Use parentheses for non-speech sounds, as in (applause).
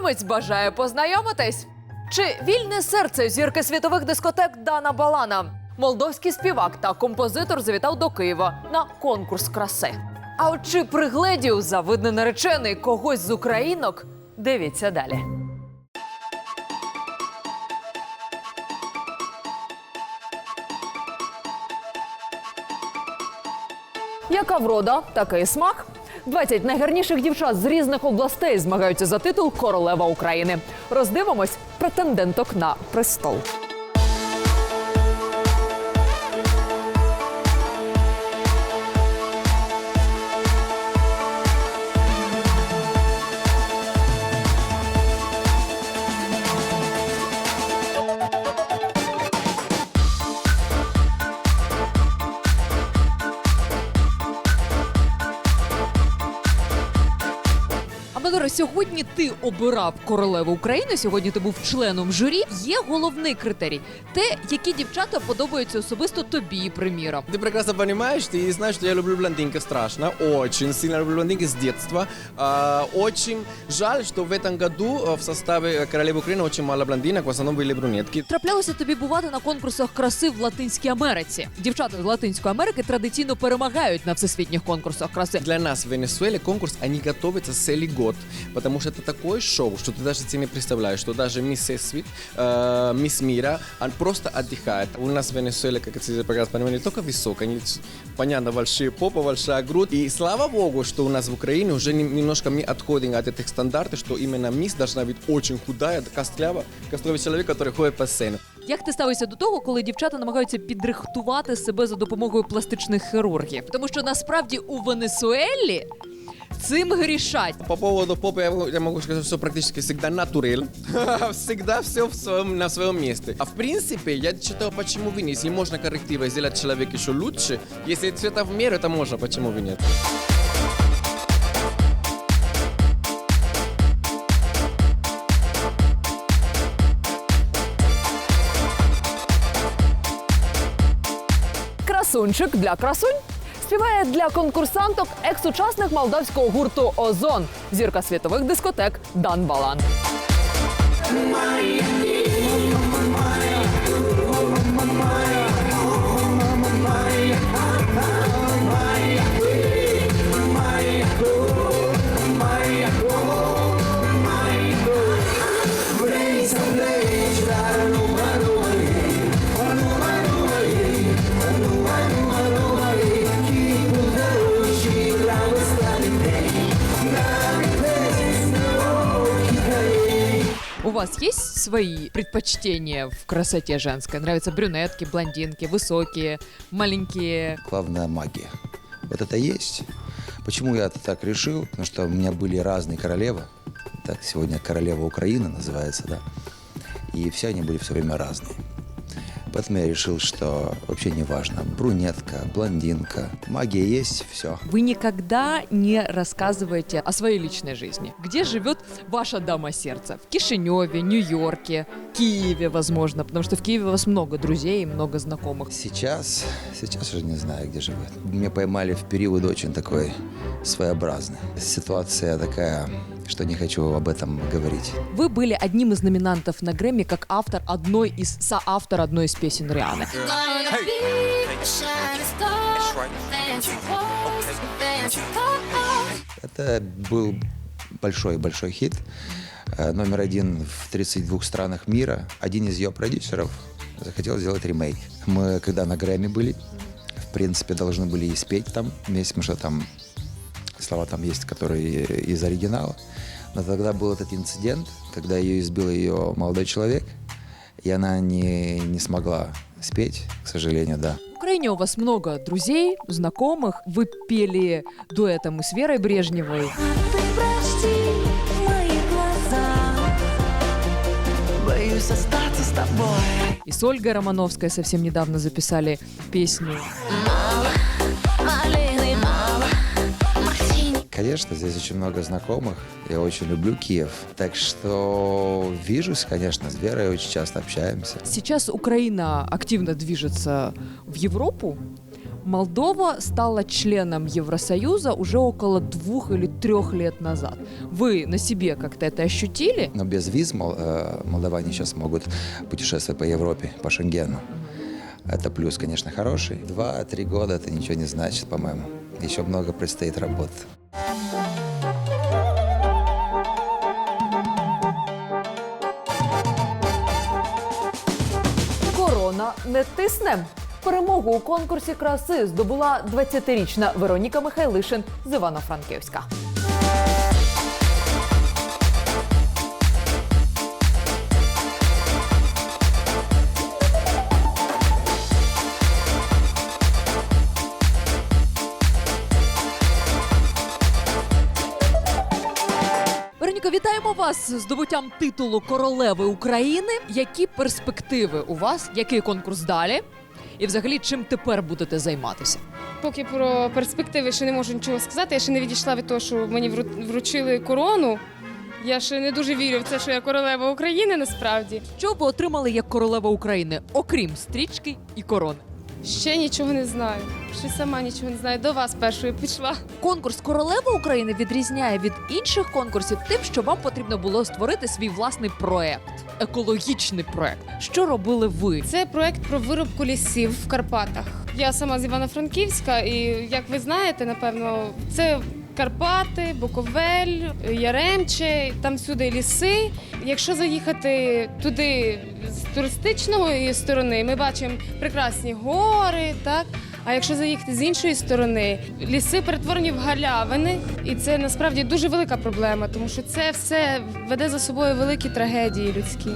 Немець бажає познайомитись. Чи вільне серце зірки світових дискотек Дана Балана? Молдовський співак та композитор завітав до Києва на конкурс краси. А от чи пригледів завидний наречений когось з українок? Дивіться далі. Яка врода, такий смак. 20 найгарніших дівчат з різних областей змагаються за титул Королева України. Роздивимось претенденток на престол. Амадоре, сьогодні ти обирав королеву України. Сьогодні ти був членом журі. Є головний критерій: те, які дівчата подобаються особисто тобі, приміром. Ты прекрасно понимаешь, ты знаешь, что я люблю блондинки страшно, очень сильно люблю блондинки с детства. А, очень жаль, что в этом году э, в составе Королевы Украины очень мало блондинок, в основном были брюнетки. Траплялося тобі бувати на конкурсах краси в Латинській Америці. Дівчата з Латинської Америки традиційно перемагають на всесвітніх конкурсах краси. Для нас в Венесуэле конкурс, они готовятся целый год, потому что это такое шоу, что ты даже себе не представляешь, что даже мисс Свит, э, мисс Мира, он просто отдыхает. У нас в Венесуэле, как ты прекрасно понимаешь, не только высокая, они, понятно, большие попа, большая грудь. И слава богу, что у нас в Украине уже нем- немножко мы отходим от этих стандартов, что именно мисс должна быть очень худая, костлява, костлявый человек, который ходит по сцене. Як ти ставишся до того, коли дівчата намагаються підрихтувати себе за допомогою пластичних хірургів? Тому що насправді у Венесуелі цим грішать. По поводу попы я могу, я могу сказать, что практически всегда натурель. (laughs) всегда все в своем, на своем месте. А в принципе, я читал, почему бы нет. Если можно коррективо сделать человека еще лучше, если цвета в меру, это можно, почему бы нет. Красунчик для красунь. Співає для конкурсанток екс-учасник молдавського гурту Озон, зірка світових дискотек Дан Балан. Вас есть свои предпочтения в красоте женской? Нравятся брюнетки, блондинки, высокие, маленькие? главная магия. Вот это есть. Почему я это так решил? Потому что у меня были разные королевы. Так, сегодня королева Украины называется, да. И все они были все время разные. Поэтому я решил, что вообще не важно. Брюнетка, блондинка. Магия есть, все. Вы никогда не рассказываете о своей личной жизни. Где живет ваша дама сердца? В Кишиневе, Нью-Йорке, Киеве, возможно, потому что в Киеве у вас много друзей и много знакомых. Сейчас, сейчас уже не знаю, где живут. Меня поймали в период очень такой своеобразный. Ситуация такая, что не хочу об этом говорить. Вы были одним из номинантов на Грэмми как автор одной из соавтор одной из песен Рианы. Это был большой-большой хит. Э, Номер один в 32 странах мира. Один из ее продюсеров захотел сделать ремейк. Мы, когда на Грэмми были, в принципе, должны были и спеть там вместе, потому что там слова там есть, которые из оригинала. Но тогда был этот инцидент, когда ее избил ее молодой человек, и она не, не смогла спеть, к сожалению, да. В Украине у вас много друзей, знакомых. Вы пели дуэтом и с Верой Брежневой. Ты прости мои глаза. Боюсь остаться с тобой. И с Ольгой Романовской совсем недавно записали песню. Мало, Конечно, здесь очень много знакомых. Я очень люблю Киев. Так что вижусь, конечно, с Верой очень часто общаемся. Сейчас Украина активно движется в Европу. Молдова стала членом Евросоюза уже около двух или трех лет назад. Вы на себе как-то это ощутили? Но без виз мол- э, молдаване сейчас могут путешествовать по Европе, по Шенгену. Это плюс, конечно, хороший. Два-три года это ничего не значит, по-моему. Еще много предстоит работы. Не тисне. Перемогу у конкурсі краси здобула 20-річна Вероніка Михайлишин з Івано-Франківська. Вітаємо вас з здобуттям титулу королеви України. Які перспективи у вас? Який конкурс далі? І взагалі чим тепер будете займатися? Поки про перспективи ще не можу нічого сказати. Я ще не відійшла від того, що мені вручили корону. Я ще не дуже вірю в це, що я королева України насправді. Що ви отримали як королева України, окрім стрічки і корони? Ще нічого не знаю. Ще сама нічого не знаю. До вас першою пішла. Конкурс Королева України відрізняє від інших конкурсів тим, що вам потрібно було створити свій власний проект, екологічний проект. Що робили ви? Це проект про виробку лісів в Карпатах. Я сама з Івано-Франківська, і як ви знаєте, напевно, це Карпати, Буковель, Яремче, там всюди ліси. Якщо заїхати туди з туристичної сторони, ми бачимо прекрасні гори, так. А якщо заїхати з іншої сторони, ліси перетворені в галявини, і це насправді дуже велика проблема, тому що це все веде за собою великі трагедії людські.